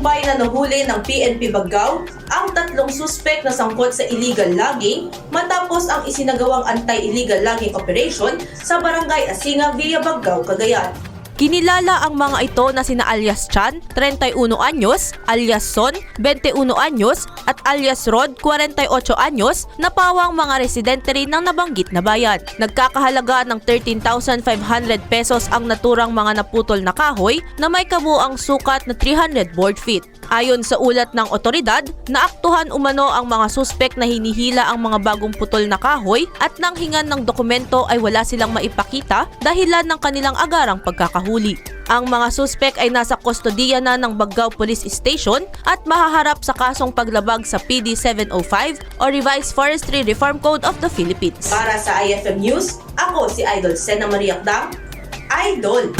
Matagumpay na nahuli ng PNP Baggao ang tatlong suspect na sangkot sa illegal logging matapos ang isinagawang anti-illegal logging operation sa barangay Asinga, Villa Baggao, Cagayan. Kinilala ang mga ito na sina alias Chan, 31 anyos, alias Son, 21 anyos, at alias Rod, 48 anyos, na pawang mga residente rin ng nabanggit na bayan. Nagkakahalaga ng 13,500 pesos ang naturang mga naputol na kahoy na may kabuang sukat na 300 board feet. Ayon sa ulat ng otoridad, naaktuhan umano ang mga suspek na hinihila ang mga bagong putol na kahoy at nang hingan ng dokumento ay wala silang maipakita dahilan ng kanilang agarang pagkakahuli. Ang mga suspek ay nasa kustodiya na ng Baggao Police Station at mahaharap sa kasong paglabag sa PD 705 o Revised Forestry Reform Code of the Philippines. Para sa IFM News, ako si Idol Sena Maria Dang, Idol!